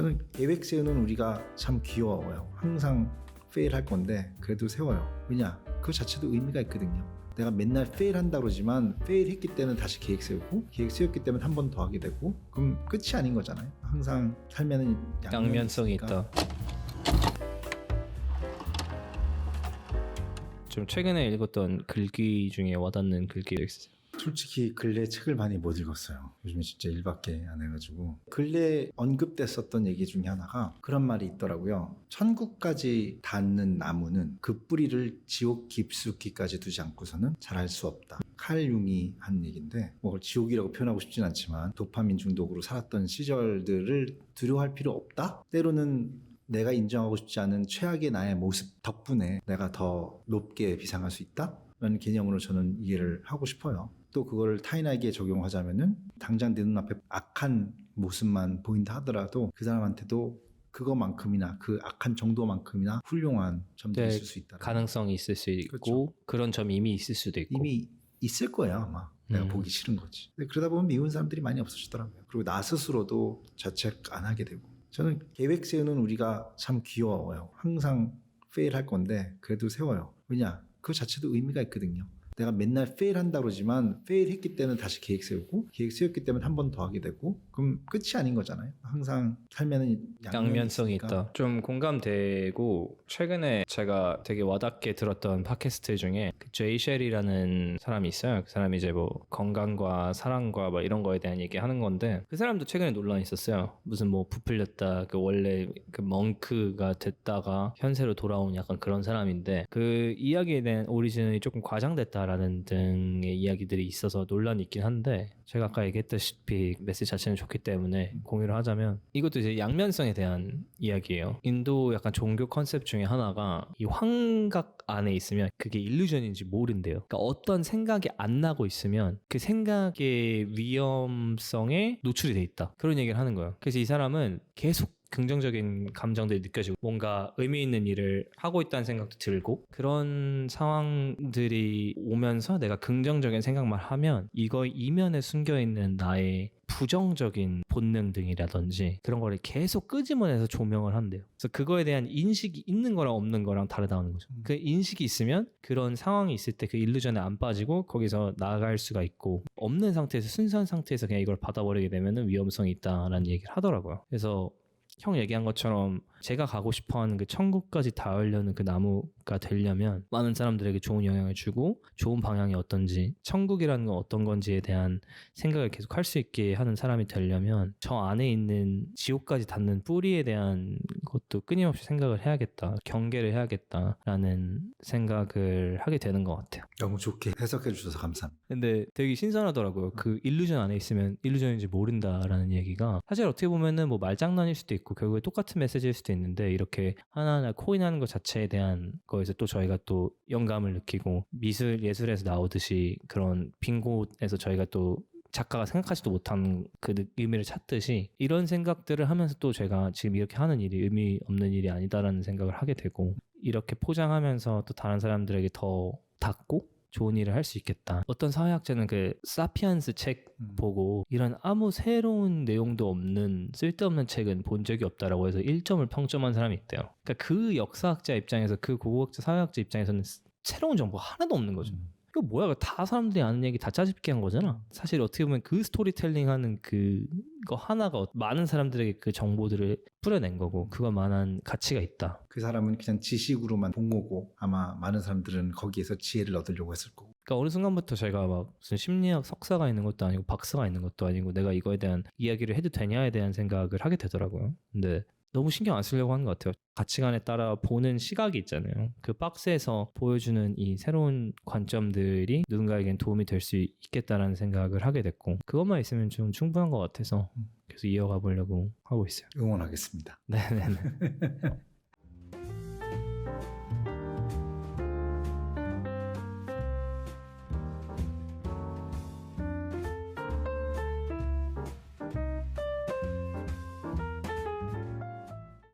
저는 계획 세우는 우리가 참 귀여워요. 항상 페일 할 건데 그래도 세워요. 왜냐? 그 자체도 의미가 있거든요. 내가 맨날 페일 한다 그러지만 페일 했기 때문에 다시 계획 세우고 계획 세웠기 때문에 한 번 더 하게 되고 그럼 끝이 아닌 거잖아요. 항상 삶에는 양면성이. 있다. 좀 최근에 읽었던 글귀 중에 와닿는 글귀가 있어요. 솔직히 근래 책을 많이 못 읽었어요. 요즘에 진짜 일밖에 안 해가지고. 근래 언급됐었던 얘기 중에 하나가 그런 말이 있더라고요. 천국까지 닿는 나무는 그 뿌리를 지옥 깊숙이까지 두지 않고서는 자랄 수 없다. 칼 융이 한 얘기인데 뭐 지옥이라고 표현하고 싶진 않지만 도파민 중독으로 살았던 시절들을 두려워할 필요 없다. 때로는 내가 인정하고 싶지 않은 최악의 나의 모습 덕분에 내가 더 높게 비상할 수 있다? 라는 개념으로 저는 이해를 하고 싶어요. 또 그걸 타인에게 적용하자면은 당장 내 눈앞에 악한 모습만 보인다 하더라도 그 사람한테도 그거만큼이나 그 악한 정도만큼이나 훌륭한 점도 네, 있을 수 있다. 가능성이 있을 수 있고 그렇죠. 그런 점이 이미 있을 수도 있고 이미 있을 거예요 아마. 내가 음. 보기 싫은 거지. 그러다 보면 미운 사람들이 많이 없어지더라고요. 그리고 나 스스로도 자책 안 하게 되고. 저는 계획 세우는 우리가 참 귀여워요. 항상 페일 할 건데 그래도 세워요. 왜냐? 그 자체도 의미가 있거든요. 내가 맨날 페일 한다 그러지만 페일 했기 때문에 다시 계획 세우고 계획 세웠기 때문에 한 번 더 하게 되고 그럼 끝이 아닌 거잖아요. 항상 삶에는 양면성이 있으니까. 있다. 좀 공감되고 최근에 제가 되게 와닿게 들었던 팟캐스트 중에 그 제이 쉘이라는 사람이 있어요. 그 사람이 이제 뭐 건강과 사랑과 막 이런 거에 대한 얘기 하는 건데 그 사람도 최근에 논란이 있었어요. 무슨 뭐 부풀렸다. 그 원래 그 멍크가 됐다가 현세로 돌아온 약간 그런 사람인데 그 이야기에 대한 오리진이 조금 과장됐다 라는 등의 이야기들이 있어서 논란이 있긴 한데 제가 아까 얘기했다시피 메시지 자체는 좋기 때문에 공유를 하자면 이것도 이제 양면성에 대한 이야기예요. 인도 약간 종교 컨셉 중에 하나가 이 환각 안에 있으면 그게 일루전인지 모른대요. 그러니까 어떤 생각이 안 나고 있으면 그 생각의 위험성에 노출이 돼 있다. 그런 얘기를 하는 거예요. 그래서 이 사람은 계속 긍정적인 감정들이 느껴지고 뭔가 의미 있는 일을 하고 있다는 생각도 들고 그런 상황들이 오면서 내가 긍정적인 생각만 하면 이거 이면에 숨겨 있는 나의 부정적인 본능 등이라든지 그런 거를 계속 끄집어내서 조명을 한대요. 그래서 그거에 대한 인식이 있는 거랑 없는 거랑 다르다는 거죠. 그 인식이 있으면 그런 상황이 있을 때 그 일루전에 안 빠지고 거기서 나아갈 수가 있고 없는 상태에서 순수한 상태에서 그냥 이걸 받아버리게 되면 위험성이 있다라는 얘기를 하더라고요. 그래서 형 얘기한 것처럼 제가 가고 싶어 하는 그 천국까지 닿으려는 그 나무가 되려면 많은 사람들에게 좋은 영향을 주고 좋은 방향이 어떤지 천국이라는 건 어떤 건지에 대한 생각을 계속 할 수 있게 하는 사람이 되려면 저 안에 있는 지옥까지 닿는 뿌리에 대한 것도 끊임없이 생각을 해야겠다 경계를 해야겠다라는 생각을 하게 되는 것 같아요. 너무 좋게 해석해 주셔서 감사합니다. 근데 되게 신선하더라고요. 그 일루전 안에 있으면 일루전인지 모른다라는 얘기가 사실 어떻게 보면은 뭐 말장난일 수도 있고 결국에 똑같은 메시지일 수도 있는데 이렇게 하나하나 코인하는 것 자체에 대한 거에서 또 저희가 또 영감을 느끼고 미술 예술에서 나오듯이 그런 빈 곳에서 저희가 또 작가가 생각하지도 못한 그 느- 의미를 찾듯이 이런 생각들을 하면서 또 제가 지금 이렇게 하는 일이 의미 없는 일이 아니다라는 생각을 하게 되고 이렇게 포장하면서 또 다른 사람들에게 더 닿고 좋은 일을 할 수 있겠다. 어떤 사회학자는 그 사피엔스 책 음. 보고 이런 아무 새로운 내용도 없는 쓸데없는 책은 본 적이 없다라고 해서 1점을 평점한 사람이 있대요. 그러니까 그 역사학자 입장에서 그 고고학자 사회학자 입장에서는 새로운 정보가 하나도 없는 거죠. 음. 이거 뭐야? 다 사람들이 아는 얘기 다 짜집기 한 거잖아. 사실 어떻게 보면 그 스토리텔링 하는 그거 하나가 어- 많은 사람들에게 그 정보들을 뿌려낸 거고 그거만한 가치가 있다. 그 사람은 그냥 지식으로만 본 거고 아마 많은 사람들은 거기에서 지혜를 얻으려고 했을 거고. 그러니까 어느 순간부터 제가 막 무슨 심리학 석사가 있는 것도 아니고 박사가 있는 것도 아니고 내가 이거에 대한 이야기를 해도 되냐에 대한 생각을 하게 되더라고요. 근데 너무 신경 안 쓰려고 하는 것 같아요. 가치관에 따라 보는 시각이 있잖아요. 그 박스에서 보여주는 이 새로운 관점들이 누군가에겐 도움이 될 수 있겠다라는 생각을 하게 됐고 그것만 있으면 좀 충분한 것 같아서 계속 이어가 보려고 하고 있어요. 응원하겠습니다. 네네네.